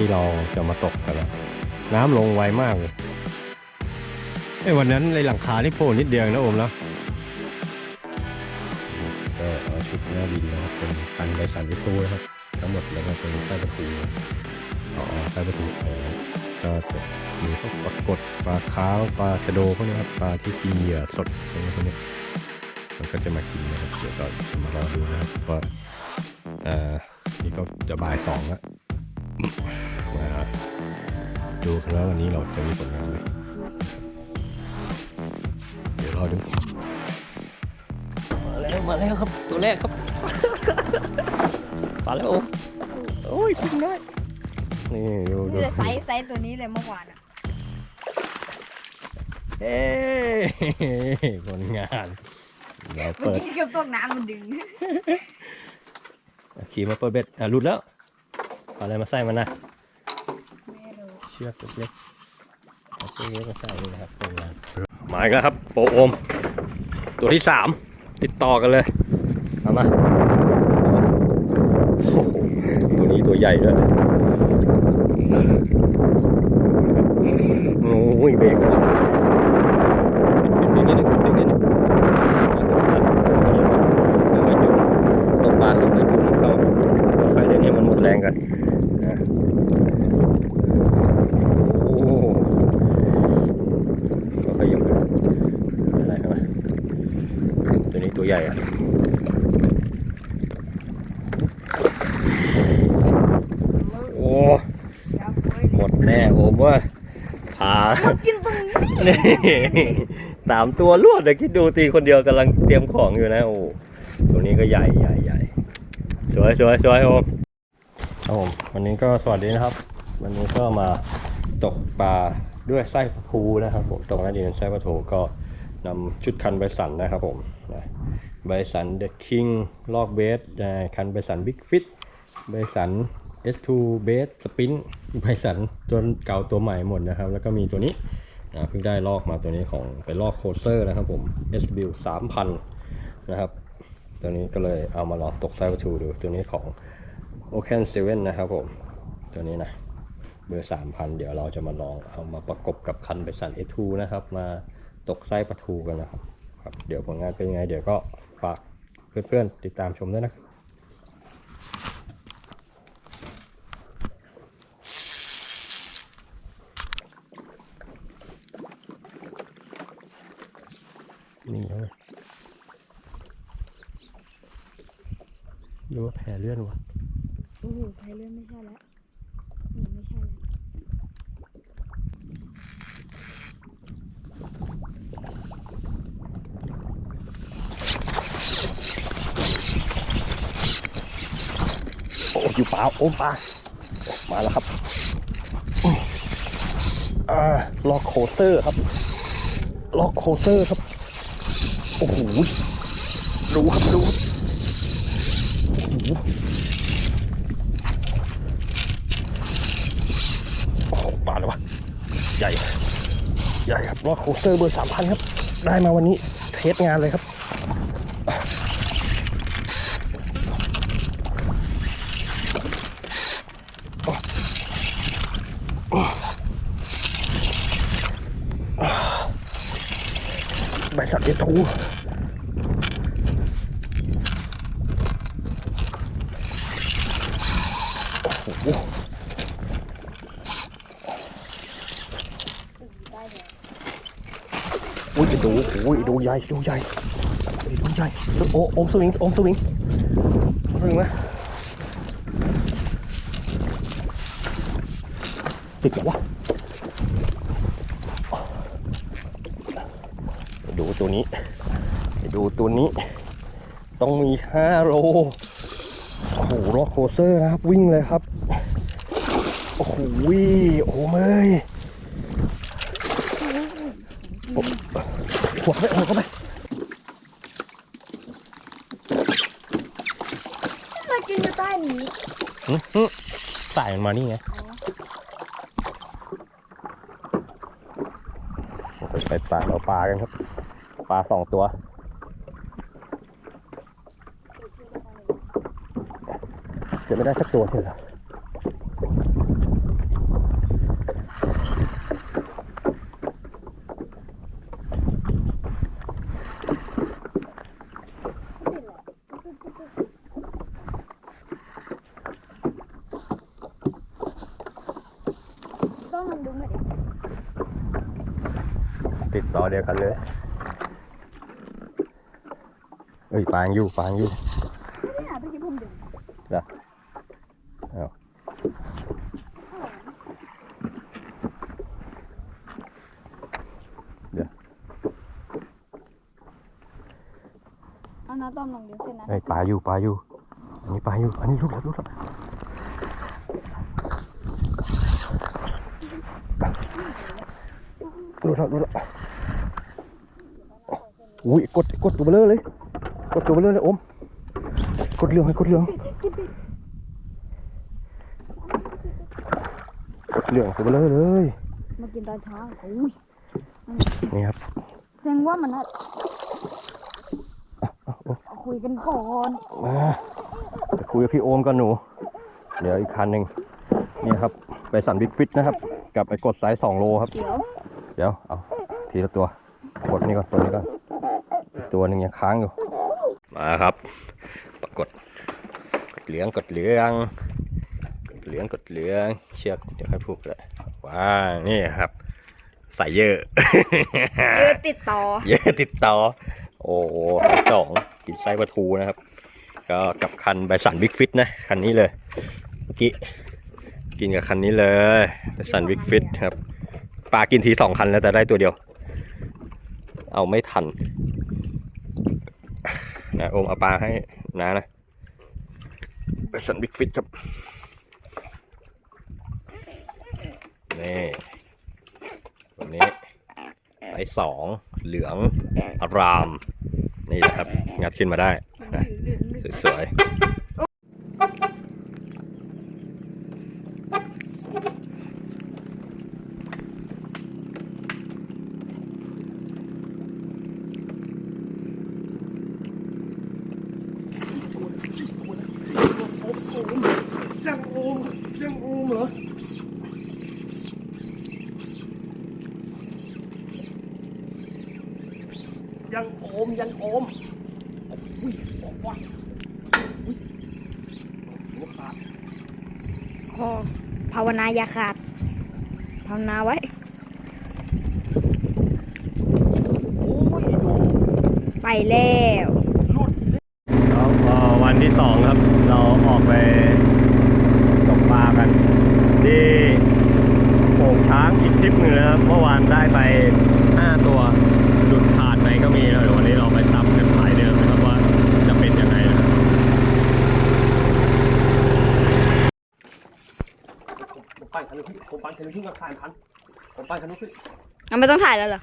ที่เราจะมาตกกันแล้วน้ำลงไวมากเลยไอ้วันนั้นในหลังคาที่โผล่นิดเดียวนะโอมนะก็เอาชุดหน้าบินนะครับเป็นคันไบสันวิทูนะครับทั้งหมดแล้วก็เป็นใต้ประตูอ๋อใต้ประตูแพก็จะมีพวกปรากฏปลาขาวปลาชะโดพวกนี้ครับปลาที่กินเหยื่อสดอะไรพวกนี้มันก็จะมากินนะครับเดี๋ยวก็จะมารอดูนะครับว่าอ่อนี่ก็จะบ่ายสองแล้ว ดูกันว่าวันนี้เราจะมีผลงานไหมเดี๋ยวรอดู มาแล้วมาแล้วครับตัวแรกครับ มาแล้วโอ้โอ้ยกินได้ นี่ดูดูนี่เลยไซส์ไซส์ตัวนี้เลยเมื่อวานอะเอ้ยผลงานเราเมื่อเปิดกี้เกือบตกน้ำมันดึง ขี่มาเปิดเบ็ดอะหลุดแล้วเอาอะไรมาใส่มันนะไม่รู้เชือกเล็กๆเอาเชือกเล็กมาใส่นี่นะครับผลงานหมายก็ครับโปโอม ตัวที่สามติดต่อกันเลย เอามาโอ้โหตัวนี้ตัวใหญ่ด้วยโอ้ยเบรกปิดนิดนิดนิดนิดนิดค่อยๆจุ่มตกปลาค่อยๆจุ่มเข้าค่อยๆเล่นให้มันหมดแรงกันนะโอ้ค่อยๆยกขึ้นอะไรเข้าไปตัวนี้ตัวใหญ่อะโอ้ ครับเฮ้ย หมดแน่ผมว่าพา กินตรงนี้ นี่ สามตัวรวดเดี๋ยวคิดดูตีคนเดียวกำลังเตรียมของอยู่นะโอ้ตัวนี้ก็ใหญ่ใหญ่ใหญ่สวยสวยสวยโอมครับผมวันนี้ก็สวัสดีนะครับ วันนี้ก็มาตกปลาด้วยไส้ปลาทูนะครับผมตกหน้าดินไส้ปลาทูก็นำชุดคันใบสันนะครับผมนะใบสันเดอะคิงลอกเบสคันใบสันบิ๊กฟิตใบสัน S2 Base Spin ใบสันตัวเก่าตัวใหม่หมดนะครับ แล้วก็มีตัวนี้ นะเพิ่งได้ลอกมาตัวนี้ของเป็นลอกโคเซอร์นะครับผม SW 3000 นะครับ ตัวนี้ก็เลยเอามาลองตกไซประทูดูตัวนี้ของ o c a n 7นะครับผม ตัวนี้นะเบอร์ 3,000 เดี๋ยวเราจะมาลองเอามาประกบกับคันไปสัน S2 นะครับ มาตกไส้ประทูกันนะครับครับ เดี๋ยวผลงานเป็นยังไง เดี๋ยวก็ฝากเพื่อนๆ ติดตามชมด้วยนะครับ นี่เลยดูว่าแผลเลื่อนวะ โอ้โหไทยเลื่อนไม่ใช่แล้วนี่ไม่ใช่แล้ว โอยู่เปล่าโอ้ปลามาแล้วครับอล็อกโคเซอร์ครับล็อกโคเซอร์ครับโอ้โหดูครับดูโอ้โหโอ้โหปลาเลยวะใหญ่ ใหญ่ครับล็อกโคเซอร์เบอร์สามพันครับ ได้มาวันนี้เทสงานเลยครับ cũ Ủa. ui, cái đồ ui đồ dài đồ dài đồ dài ôm ôm xuống biển ôm xuống biển ôm xuống biển quá. Tuyệt vời quá. ดูตัวนี้ไปดูตัวนี้ ต้องมี5โลโอ้โหรอโคเซอร์นะครับ วิ่งเลยครับ โอ้โหโอ้เมยหัวไปหัวเข้าไปมากินอยู่ใต้นี้สายมันมานี่ไงไปปลาเราปลากันครับ ปลาสองตัว จะไม่ได้สักตัวเลยเหรอต้องลองดูหน่อยดิติดต่อเดียวกันเลย เอ้ยปางอยู่ปางอยู่ไม่หาไปกินผมดึงเหรอเอาเอาน้าต้อมลองดูเส้นนะเอ้ยปลาอยู่ปลาอยู่ อันนี้ปลาอยู่ อันนี้ลุกแล้วลุกแล้วลุกแล้วลุกแล้วอุ้ยกดกดตัวเบลอเลย กดตัวเบลอเลยอมกดเหลืองให้กดเหลืองกดเหลืองตัวเบลอเลยมากินตอนเช้าโอ้ยนี่ครับแสดงว่ามันน่ะเอาเอาเอาคุยกันก่อนมาไปคุยกับพี่โอมกันหนู เดี๋ยวอีกคันหนึ่งนี่ครับ ไปสันบิ๊กฟิตนะครับ กับไอ้กดไซส์สองโลครับเดี๋ยวเดี๋ยวเอาทีละตัวกดนี่ก่อนตัวนี้ก่อนอีกตัวหนึ่งยังค้างอยู่ มาครับปรากฏกดเหลืองกดเหลืองกดเหลืองกดเหลืองเชือกเดี๋ยวค่อยผูกเลยว้าวนี่ครับใส่เยอะ เยอะติดต่อ เยอะติดต่อ โอ้โหสองกินไส้ปลาทูนะครับ ก็กับคันไบสันบิ๊กฟิตนะ คันนี้เลย เมื่อกี้กินกับคันนี้เลยไบสันบิ๊กฟิตครับปลากินทีสองคันแล้วแต่ได้ตัวเดียว เอาไม่ทัน นะโอมเอาปลาให้นะนะไปสันบิ๊กฟิตครับ นี่ตัวนี้ไซส์สองเหลืองอาราม นี่นะครับ งัดขึ้นมาได้นะสวยๆยังโอมยังโอมเหรอ ยังโอม ยังโอมอุ้ยออกว่ะอุ้ยหัวขาดขอภาวนาอย่าขาด ภาวนาไว้ โอ้ยไอ้โดมไปแล้วรุดครับพอวันที่สองครับ เราออกไปตกปลากัน ที่โป่งช้างอีกทริปหนึ่งนะครับเมื่อวานได้ไป นี้เราไปซ้ำกันหมายเดิมนะครับว่าจะเป็นยังไงนะครับผมไปั้นคันนึงขึ้นผมไปั้นคันนึงขึ้นกับขานพันผมไปั้นคันนึงขึ้นเอาไม่ต้องถ่ายแล้วเหรอ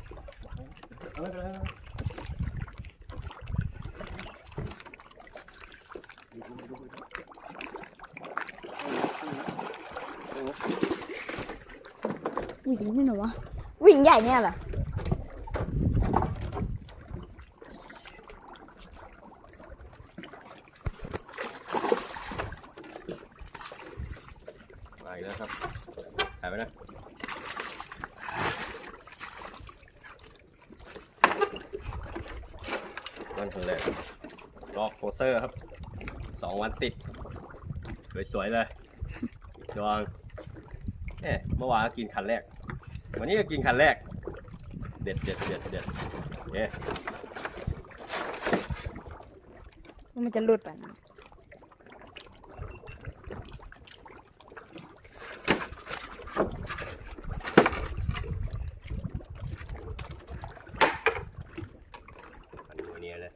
เอาเลยเอาเลยเอาเลยวิ่งที่หนวะวิ่งใหญ่เนี่ยเหรอ มาอีกแล้วครับถ่ายไว้นะ วันเลยรอกโคเซอร์ครับสองวันติด สวยๆเลยดวงเนี่ยเมื่อวานกินคันแรก วันนี้ก็กินคันแรก เด็ดเด็ดเด็ดเด็ดเอ๊ะมันจะหลุดไปนะ อันนี้วันนี้เลย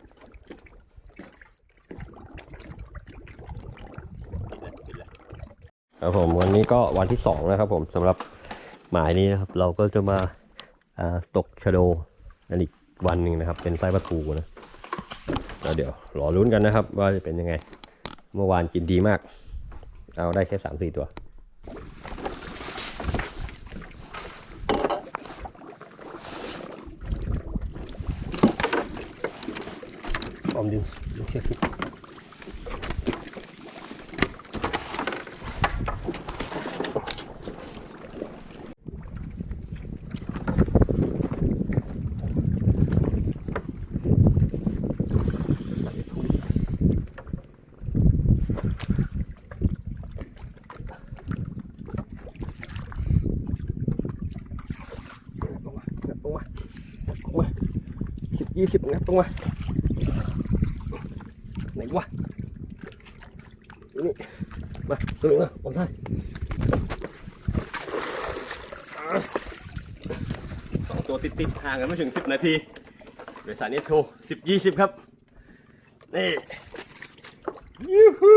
ครับผมวันนี้ก็วันที่สองนะครับผมสำหรับหมายนี้นะครับ เราก็จะมาาตกชโดกันอีกวันหนึ่งนะครับ เป็นไส้ปลาทูนะแล้วเดี๋ยวรอลุ้นกันนะครับ ว่าจะเป็นยังไง เมื่อวานกินดีมาก เอาได้แค่สามสี่ตัวอมดึงดึงเชือกสิลงมางัดลงมางัดลงมา ยี่สิบงัดลงมาไหนวะนี่มาตัวนี้มาผมได้สองตัวติดติดๆห่างกันไม่ถึงสิบนาทีบริษัทนี้โทรสิบยี่สิบครับ นี่ยูฮู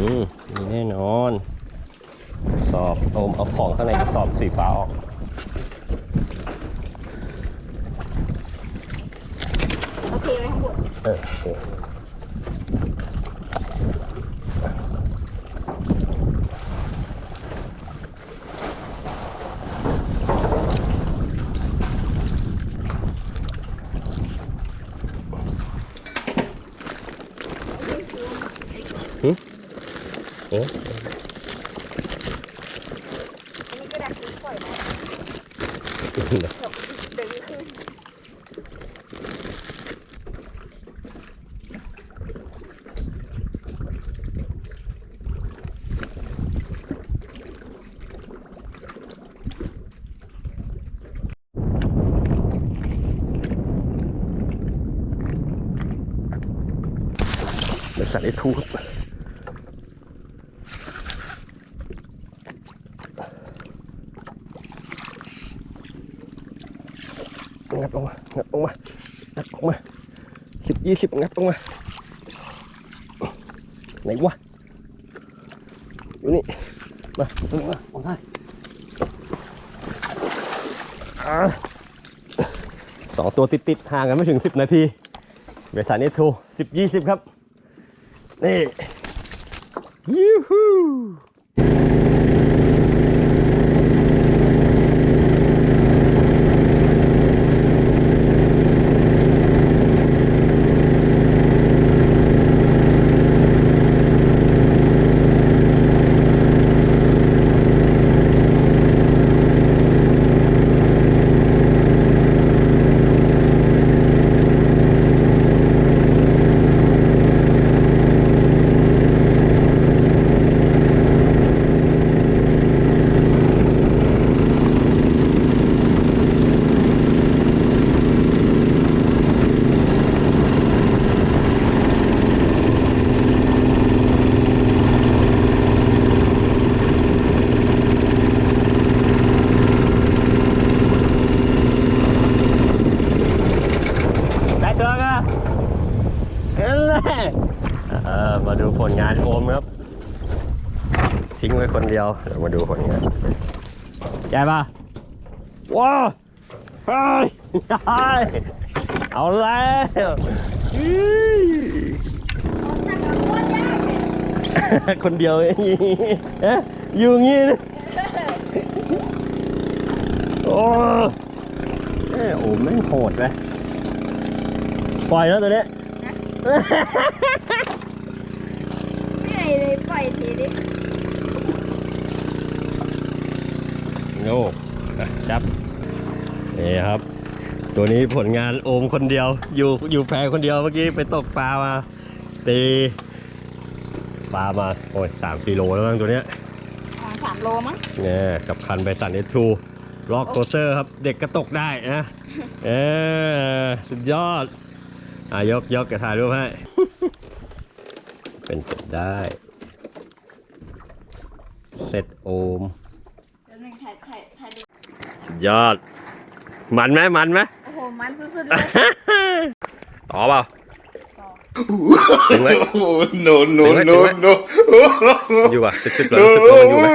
อืมนี่แน่นอน สอบโอมเอาของข้างในกระสอบสีฟ้าออก โอเค ไหมข้างบน เออโอเคหึเอ๊ะ อันนี้ก็ดักทิ้งปล่อยนะเดี๋ยวเดี๋ยวนี้ขึ้น บริษัท ไอ้ทูบงัดลงมางัดลงมางัดลงมาสิบยี่สิบงัดลงมา ไหนวะ อยู่นี่ มาตรงมาลงได้สองตัวติดๆห่างกันไม่ถึงสิบนาทีบริษัทนี้ทูสิบยี่สิบครับ นี่ยูฮูได้ตัวกันเอ้ยเออมาดูผลงานโอมครับ ทิ้ง ไว้คนเดียวเดี๋ยวมาดูผลงานใหญ่ปะว้าวเฮ้ยใหญ่เอาแล้วอื้อคนเดียวเองเอ๊ะอยู่อย่างงี้นะโอ้เอ้ยโอ้แม่งโหดเลยปล่อยแล้วตัวเนี้ยไม่ไหนเลยปล่อยทีดิ โง่อะจับนี่ครับ ตัวนี้ผลงานโอมคนเดียว อยู่อยู่แพคนเดียวเมื่อกี้ไปตกปลามาตีปลามาโอ้ยสามสี่โลแล้วมั้งตัวเนี้ยอ๋อสามโลมั้งเนี่ยกับคันไปสันเอทูล็อกโคเซอร์ครับ เด็กกระตกได้นะเออสุดยอดอะยกยกจะถ่ายรูปให้ เป็นเก็บได้เซตโอม แล้วหนึ่งถ่ายถ่ายถ่ายดู สุด ยอด มันไหมมันไหมโอ้โห มันสุดๆเลย ต่อเปล่าต่อ ถึงไหม Oh no no Tính no hết, no อยู่อะตึกๆเลยรู้สึกว่ามันอยู่ไหม